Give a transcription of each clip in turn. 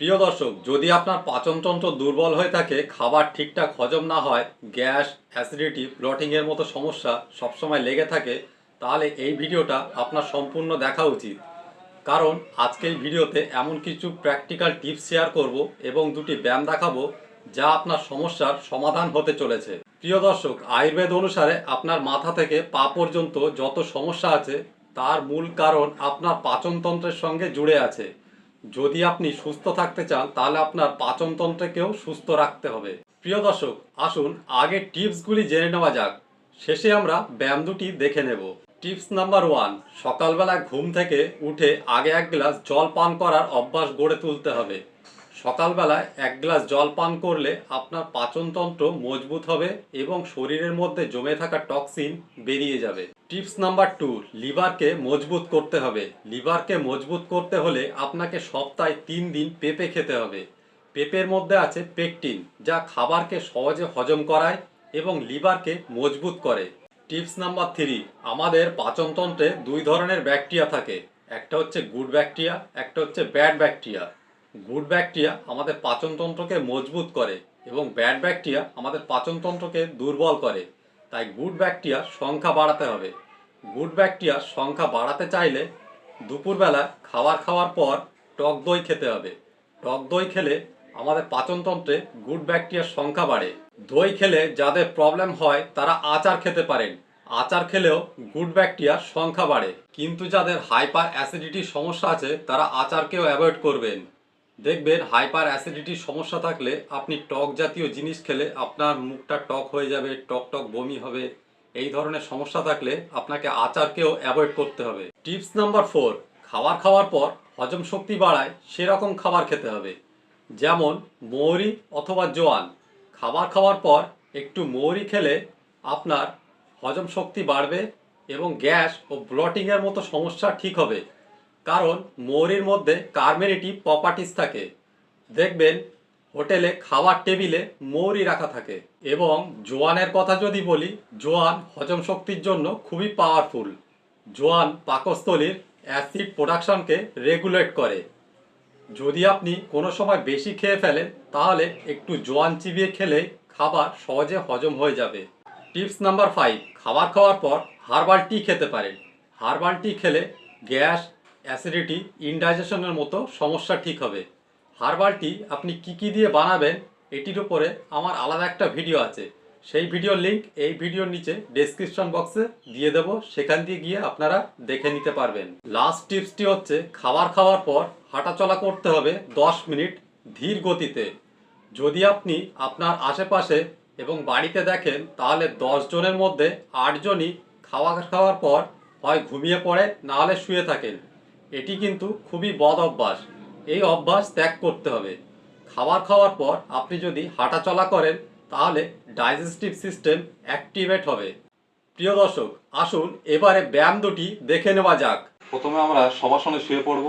প্রিয় দর্শক, যদি আপনার পাচনতন্ত্র দুর্বল হয়ে থাকে, খাবার ঠিকঠাক হজম না হয়, গ্যাস, অ্যাসিডিটি ব্লটিংয়ের মতো সমস্যা সবসময় লেগে থাকে, তাহলে এই ভিডিওটা আপনার সম্পূর্ণ দেখা উচিত। কারণ আজকে এই ভিডিওতে এমন কিছু প্র্যাকটিক্যাল টিপস শেয়ার করব এবং দুটি ব্যায়াম দেখাবো, যা আপনার সমস্যার সমাধান হতে চলেছে। প্রিয় দর্শক, আয়ুর্বেদ অনুসারে আপনার মাথা থেকে পা পর্যন্ত যত সমস্যা আছে, তার মূল কারণ আপনার পাচনতন্ত্রের সঙ্গে জুড়ে আছে। যদি আপনি সুস্থ থাকতে চান, তাহলে আপনার পাচনতন্ত্রকেও সুস্থ রাখতে হবে। প্রিয় দর্শক, আসুন আগে টিপসগুলি জেনে নেওয়া যাক। শেষে আমরা ব্যায়াম দুটি দেখে নেব। টিপস নাম্বার ওয়ান, সকালবেলা ঘুম থেকে উঠে আগে এক গ্লাস জল পান করার অভ্যাস গড়ে তুলতে হবে। সকালবেলায় এক গ্লাস জল পান করলে আপনার পাচনতন্ত্র মজবুত হবে এবং শরীরের মধ্যে জমে থাকা টক্সিন বেরিয়ে যাবে। টিপস নাম্বার টু, লিভারকে মজবুত করতে হবে। লিভারকে মজবুত করতে হলে আপনাকে সপ্তাহে তিন দিন পেঁপে খেতে হবে। পেঁপের মধ্যে আছে পেকটিন, যা খাবারকে সহজে হজম করায় এবং লিভারকে মজবুত করে। টিপস নাম্বার থ্রি, আমাদের পাচনতন্ত্রে দুই ধরনের ব্যাকটেরিয়া থাকে। একটা হচ্ছে গুড ব্যাকটেরিয়া, একটা হচ্ছে ব্যাড ব্যাকটেরিয়া। গুড ব্যাকটেরিয়া আমাদের পাচনতন্ত্রকে মজবুত করে এবং ব্যাড ব্যাকটেরিয়া আমাদের পাচনতন্ত্রকে দুর্বল করে। তাই গুড ব্যাকটেরিয়ার সংখ্যা বাড়াতে হবে। গুড ব্যাকটেরিয়ার সংখ্যা বাড়াতে চাইলে দুপুরবেলা খাবার খাওয়ার পর টক দই খেতে হবে। টক দই খেলে আমাদের পাচনতন্ত্রে গুড ব্যাকটেরিয়ার সংখ্যা বাড়ে। দই খেলে যাদের প্রবলেম হয় তারা আচার খেতে পারেন। আচার খেলেও গুড ব্যাকটেরিয়ার সংখ্যা বাড়ে। কিন্তু যাদের হাইপার অ্যাসিডিটির সমস্যা আছে, তারা আচারকেও অ্যাভয়েড করবেন। দেখবেন হাইপার অ্যাসিডিটির সমস্যা থাকলে আপনি টক জাতীয় জিনিস খেলে আপনার মুখটা টক হয়ে যাবে, টক টক বমি হবে এই ধরনের সমস্যা থাকলে আপনাকে আচারকেও অ্যাভয়েড করতে হবে। টিপস নাম্বার ফোর খাবার খাওয়ার পর হজম শক্তি বাড়ায় সেরকম খাবার খেতে হবে। যেমন মৌরি অথবা জোয়ান খাবার খাওয়ার পর একটু মৌরি খেলে আপনার হজম শক্তি বাড়বে এবং গ্যাস ও ব্লটিংয়ের মতো সমস্যা ঠিক হবে। কারণ মৌরির মধ্যে কার্মেনিটিভ প্রপার্টিস থাকে। দেখবেন হোটেলে খাবার টেবিলে মৌরি রাখা থাকে এবং জোয়ানের কথা যদি বলি, জোয়ান হজম শক্তির জন্য খুবই পাওয়ারফুল জোয়ান পাকস্থলীর অ্যাসিড প্রোডাকশনকে রেগুলেট করে। যদি আপনি কোনো সময় বেশি খেয়ে ফেলেন, তাহলে একটু জোয়ান চিবিয়ে খেলে খাবার সহজে হজম হয়ে যাবে। টিপস নাম্বার ফাইভ খাবার খাওয়ার পর হার্বাল টি খেতে পারেন। হার্বাল টি খেলে গ্যাস অ্যাসিডিটি ইনডাইজেশনের মতো সমস্যা ঠিক হবে। হার্বাল টি আপনি কি কি দিয়ে বানাবেন এটির উপরে আমার আলাদা একটা ভিডিও আছে। সেই ভিডিওর লিংক এই ভিডিওর নিচে ডেসক্রিপশন বক্সে দিয়ে দেবো। সেখান দিয়ে গিয়ে আপনারা দেখে নিতে পারবেন। লাস্ট টিপসটি হচ্ছে খাবার খাওয়ার পর হাঁটাচলা করতে হবে দশ মিনিট ধীর গতিতে। যদি আপনি আপনার আশেপাশে এবং বাড়িতে দেখেন, তাহলে দশ জনের মধ্যে আটজনই খাওয়া খাওয়ার পর হয় ঘুমিয়ে পড়ে, না হলে শুয়ে থাকেন। এটি কিন্তু খুবই বদ অভ্যাস। এই অভ্যাস ত্যাগ করতে হবে। খাবার খাওয়ার পর আপনি যদি হাঁটাচলা করেন, তাহলে ডাইজেস্টিভ সিস্টেম অ্যাক্টিভেট হবে। প্রিয় দর্শক, আসুন এবারে ব্যায়াম দুটি দেখে নেওয়া যাক। প্রথমে আমরা সবাসনে শুয়ে পড়ব,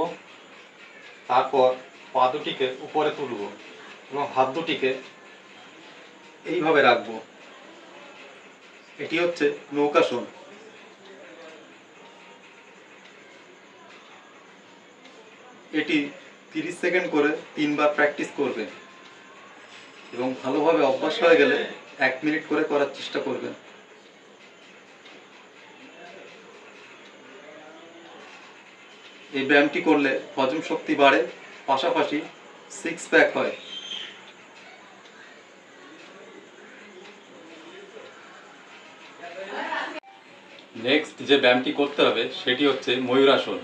তারপর পা দুটিকে উপরে তুলব এবং হাত দুটিকে এইভাবে রাখব। এটি হচ্ছে নৌকাসন। এটি তিরিশ সেকেন্ড করে তিনবার প্র্যাকটিস করবেন এবং ভালোভাবে অভ্যাস হয়ে গেলে এক মিনিট করে করার চেষ্টা করবেন এই ব্যায়ামটি করলে হজম শক্তি বাড়ে, পাশাপাশি সিক্স প্যাক হয়। নেক্সট যে ব্যায়ামটি করতে হবে সেটি হচ্ছে ময়ূরাসন।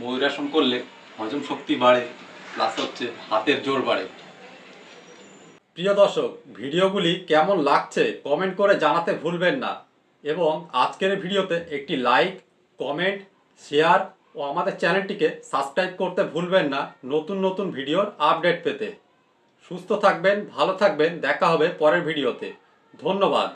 ময়ূরাসন করলে হজম শক্তি বাড়ে প্লাস হচ্ছে হাতের জোর বাড়ে। প্রিয় দর্শক, ভিডিওগুলি কেমন লাগছে কমেন্ট করে জানাতে ভুলবেন না এবং আজকের ভিডিওতে একটি লাইক কমেন্ট শেয়ার ও আমাদের চ্যানেলটিকে সাবস্ক্রাইব করতে ভুলবেন না নতুন নতুন ভিডিওর আপডেট পেতে। সুস্থ থাকবেন, ভালো থাকবেন, দেখা হবে পরের ভিডিওতে। ধন্যবাদ।